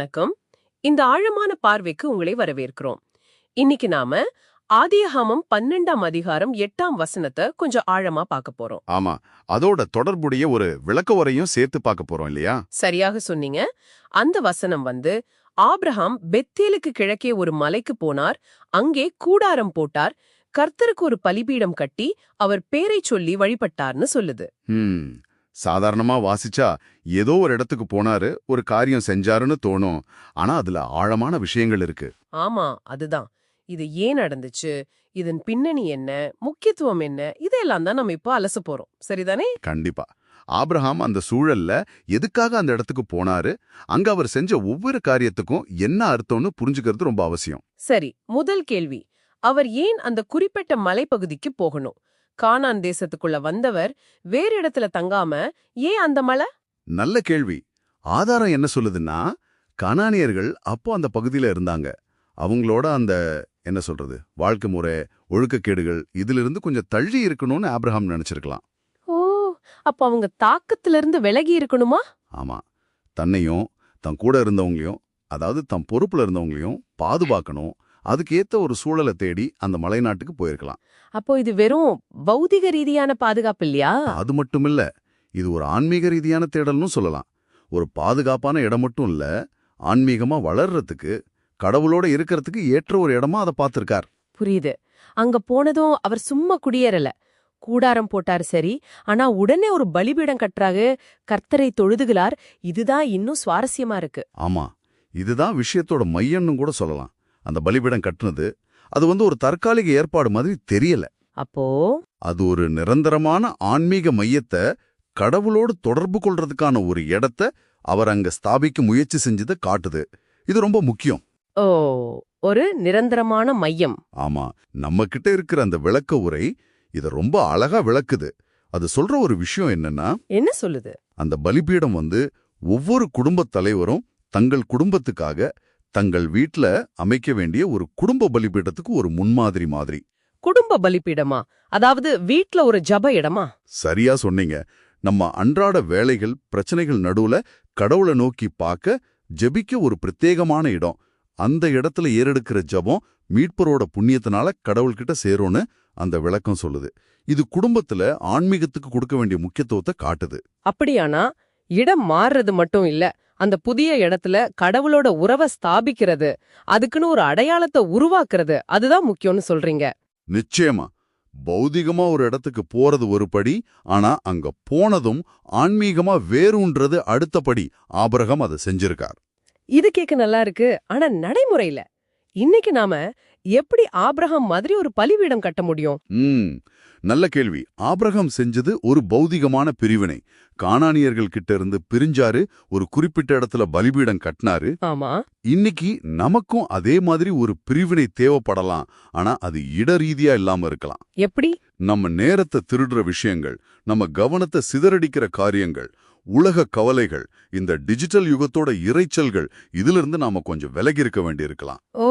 வணக்கம். இந்த ஆழமான பார்வைக்கு உங்களை வரவேற்கிறோம். இன்னைக்கு நாம ஆதியகாமம் பன்னெண்டாம் அதிகாரம் எட்டாம் வசனத்தை கொஞ்சம் ஆழமா பார்க்க போறோம். ஆமா அதோட தொடர்புடைய ஒரு விளக்க உரையும் சேர்த்து பார்க்க போறோம் இல்லையா? சரியாக சொன்னீங்க. அந்த வசனம் வந்து ஆபிரகாம் பெத்தேலுக்கு கிழக்கே ஒரு மலைக்கு போனார் அங்கே கூடாரம் போட்டார் கர்த்தருக்கு ஒரு பலிபீடம் கட்டி அவர் பேரைச் சொல்லி வழிபட்டார்னு சொல்லுது. சாதாரணமா வாசிச்சா ஏதோ ஒரு இடத்துக்கு போனாரு ஒரு காரியம் செஞ்சாருன்னு தோணும். ஆனா அதுல ஆழமான விஷயங்கள் இருக்கு. ஆமா அதுதான். இது ஏன் நடந்துச்சு? இதன் பின்னணி என்ன? முக்கியத்துவம் என்ன? இதெல்லாம் தான் நம்ம இப்போ அலச போறோம். சரிதானே? கண்டிப்பா. ஆபிரகாம் அந்த சூழல்ல எதுக்காக அந்த இடத்துக்கு போனாரு? அங்க அவர் செஞ்ச ஒவ்வொரு காரியத்துக்கும் என்ன அர்த்தம்னு புரிஞ்சுக்கிறது ரொம்ப அவசியம். சரி முதல் கேள்வி. அவர் ஏன் அந்த குறிப்பிட்ட மலைப்பகுதிக்கு போகணும்? கானான் தேசத்துக்குள்ள வந்தவர் வேற இடத்துல தங்காம ஏன் அந்த மலை? நல்ல கேள்வி. ஆதாரம் என்ன சொல்லுதுன்னா கனானியர்கள் அப்போ அந்த பகுதியில இருந்தாங்க. அவங்களோட அந்த என்ன சொல்றது வாழ்க்கை முறை ஒழுக்கக்கேடுகள் இதிலிருந்து கொஞ்சம் தள்ளி இருக்கணும்னு ஆபிரகாம் நினைச்சிருக்கலாம். ஓ அப்ப அவங்க தாக்கத்துல இருந்து விலகி இருக்கணுமா? ஆமா. தன்னையும் தன் கூட இருந்தவங்களையும் அதாவது தன் பொறுப்புல இருந்தவங்களையும் பாதுகாக்கணும். அதுக்கேத்த ஒரு சூழலை தேடி அந்த மலைநாட்டுக்கு போயிருக்கலாம். அப்போ இது வெறும் பௌதிக ரீதியான பாதுகாப்பு இல்லையா? அது மட்டும் இல்ல இது ஒரு ஆன்மீக ரீதியான தேடல்னு சொல்லலாம். ஒரு பாதுகாப்பான இடம் மட்டும் இல்ல ஆன்மீகமா வளர்றதுக்கு கடவுளோட இருக்கிறதுக்கு ஏற்ற ஒரு இடமா அதை பார்த்திருக்கார். புரியுது. அங்க போனதும் அவர் சும்மா குடியேறல. கூடாரம் போட்டாரு சரி ஆனா உடனே ஒரு பலிபீடம் கட்டுறாரு கர்த்தரை தொழுதுகிறார். இதுதான் இன்னும் சுவாரஸ்யமா இருக்கு. ஆமா இதுதான் விஷயத்தோட மையம்னு கூட சொல்லலாம். அந்த பலிபீடம் கட்டுனது அது வந்து ஒரு தற்காலிக ஏற்பாடு மாதிரி தெரியல. அப்போ? அது ஒரு நிரந்தரமான ஆன்மீக மையத்தை கடவுளோடு தொடர்பு கொள்றதுக்கான ஒரு இடத்த அவர் அங்க ஸ்தாபிக்க முயற்சி செஞ்சதை காட்டுது. இது ரொம்ப முக்கியம். ஓ ஒரு நிரந்தரமான மையம். ஆமா நம்ம கிட்ட இருக்கிற அந்த விளக்க உரை இத ரொம்ப அழகா விளக்குது. அது சொல்ற ஒரு விஷயம் என்னன்னா என்ன சொல்லுது? அந்த பலிபீடம் வந்து ஒவ்வொரு குடும்பத் தலைவரும் தங்கள் குடும்பத்துக்காக தங்கள் வீட்ல அமைக்க வேண்டிய ஒரு குடும்ப பலிபீடத்துக்கு ஒரு முன்மாதிரி மாதிரி. குடும்ப பலிபீடமா? அதாவது வீட்ல ஒரு ஜப இடமா? சரியா சொன்னீங்க. நம்ம அன்றாட வேலைகள் பிரச்சனைகள் நடுவுல கடவுளை நோக்கி பார்க்க ஜெபிக்க ஒரு பிரத்யேகமான இடம். அந்த இடத்துல ஏறெடுக்கிற ஜெபம் மீட்பரோட புண்ணியத்தினால கடவுள்கிட்ட சேரும்னு அந்த விளக்கம் சொல்லுது. இது குடும்பத்துல ஆன்மீகத்துக்கு கொடுக்க வேண்டிய முக்கியத்துவத்தை காட்டுது. அப்படியானா? இடம் மாறுறது மட்டும் இல்ல அந்த புதிய இடத்துல கடவுளோட உறவை ஸ்தாபிக்கிறது. அதுக்குன்னு ஒரு அடையாளத்தை உருவாக்குறது. அதுதான் முக்கியம்னு சொல்றீங்க. நிச்சயமா. பௌதிகமா ஒரு இடத்துக்கு போறது ஒரு படி ஆனா அங்க போனதும் ஆன்மீகமா வேறுன்றது அடுத்த படி. ஆபிரகம் அதை செஞ்சிருக்கார். இது கேட்க நல்லா இருக்கு. ஆனா நடைமுறையில இன்னைக்கு நாம எப்படி ஆபிரகாம் மாதிரி ஒரு பலிபீடம் கட்ட முடியும்? நல்ல கேள்வி. ஆபிரகாம் செஞ்சது ஒரு பௌதிகமான பிரிவினை. கானானியர்கள் கிட்ட இருந்து பிரிஞ்சாரு ஒரு குறிப்பிட்ட இடத்துல பலிபீடம் கட்டினாரு. ஆமா. இன்னைக்கு நமக்கும் அதே மாதிரி ஒரு பிரிவினை தேவைப்படலாம். ஆனா அது இட ரீதியா இல்லாம இருக்கலாம். எப்படி? நம்ம நேரத்தை திருடுற விஷயங்கள் நம்ம கவனத்தை சிதறடிக்கிற காரியங்கள் உலக கவலைகள் இந்த டிஜிட்டல் யுகத்தோட இரைச்சல்கள் இதிலிருந்து நாம கொஞ்சம் விலகி இருக்க வேண்டியிருக்கலாம். ஓ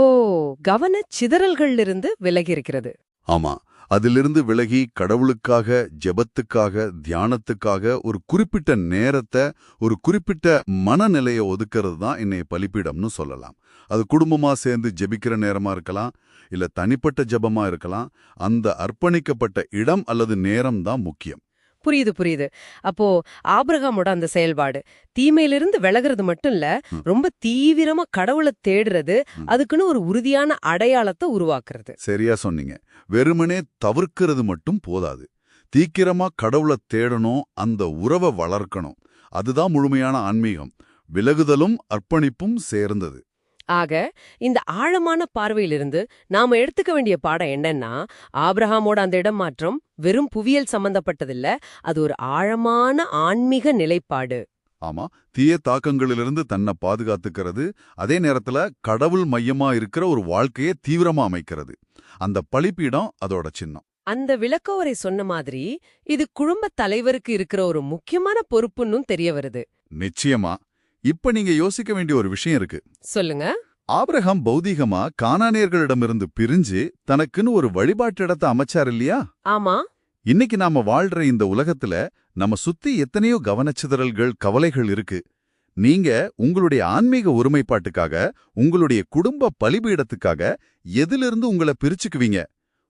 கவன சிதறல்கள்ல இருந்து விலகி இருக்கிறது ஆமா அதிலிருந்து விலகி கடவுளுக்காக ஜெபத்துக்காக தியானத்துக்காக ஒரு குறிப்பிட்ட நேரத்தை ஒரு குறிப்பிட்ட மனநிலையை ஒதுக்கிறது தான் இன்னைய பலிப்பீடம்னு சொல்லலாம். அது குடும்பமா சேர்ந்து ஜெபிக்கிற நேரமா இருக்கலாம் இல்ல தனிப்பட்ட ஜெபமா இருக்கலாம் அந்த அர்ப்பணிக்கப்பட்ட இடம் அல்லது நேரம் தான் முக்கியம். புரியுது புரியுது. அப்போ ஆபிரகாமோட அந்த செயல்பாடு தீமையிலிருந்து விலகிறது மட்டும் இல்ல. ரொம்ப தீவிரமா கடவுளை தேடுறது. அதுக்குன்னு ஒரு உறுதியான அடையாளத்தை உருவாக்குறது. சரியா சொன்னீங்க. வெறுமனே தவிர்க்கிறது மட்டும் போதாது. தீக்கிரமா கடவுளை தேடணும் அந்த உறவை வளர்க்கணும். அதுதான் முழுமையான ஆன்மீகம். விலகுதலும் அர்ப்பணிப்பும் சேர்ந்தது. ஆக இந்த ஆழமான பார்வையிலிருந்து நாம எடுத்துக்க வேண்டிய பாடம் என்னன்னா ஆபிரகாமோட அந்த இடம் மாற்றம் வெறும் புவியியல் சம்பந்தப்பட்டதில்ல அது ஒரு ஆழமான ஆன்மீக நிலைப்பாடு. ஆமா தீய தாக்கங்களிலிருந்து தன்னை பாதுகாத்துக்கிறது அதே நேரத்துல கடவுள் மையமா இருக்கிற ஒரு வாழ்க்கையை தீவிரமா அமைக்கிறது. அந்த பலிப்பீடம் அதோட சின்னம். அந்த விளக்கோரை சொன்ன மாதிரி இது குடும்ப தலைவருக்கு இருக்கிற ஒரு முக்கியமான பொறுப்புன்னும் தெரிய வருது. நிச்சயமா. இப்ப நீங்க யோசிக்க வேண்டிய ஒரு விஷயம் இருக்கு. சொல்லுங்க. ஆபிரகாம் பௌதீகமா கானானியர்களிடமிருந்து பிரிஞ்சு தனக்குன்னு ஒரு வழிபாட்டு இடத்தை அமைச்சார் இல்லையா? ஆமா. இன்னைக்கு நாம வாழ்ற இந்த உலகத்துல நம்ம சுத்தி எத்தனையோ கவனச்சிதறல்கள் கவலைகள் இருக்கு. நீங்க உங்களுடைய ஆன்மீக ஒருமைப்பாட்டுக்காக உங்களுடைய குடும்ப பலிபீடத்துக்காக எதிலிருந்து உங்களை பிரிச்சுக்குவீங்க?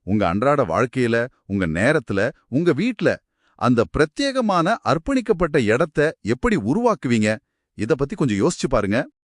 உங்க அன்றாட வாழ்க்கையில உங்க நேரத்துல உங்க வீட்டுல அந்த பிரத்யேகமான அர்ப்பணிக்கப்பட்ட இடத்த எப்படி உருவாக்குவீங்க? இதை பத்தி கொஞ்சம் யோசிச்சு பாருங்க.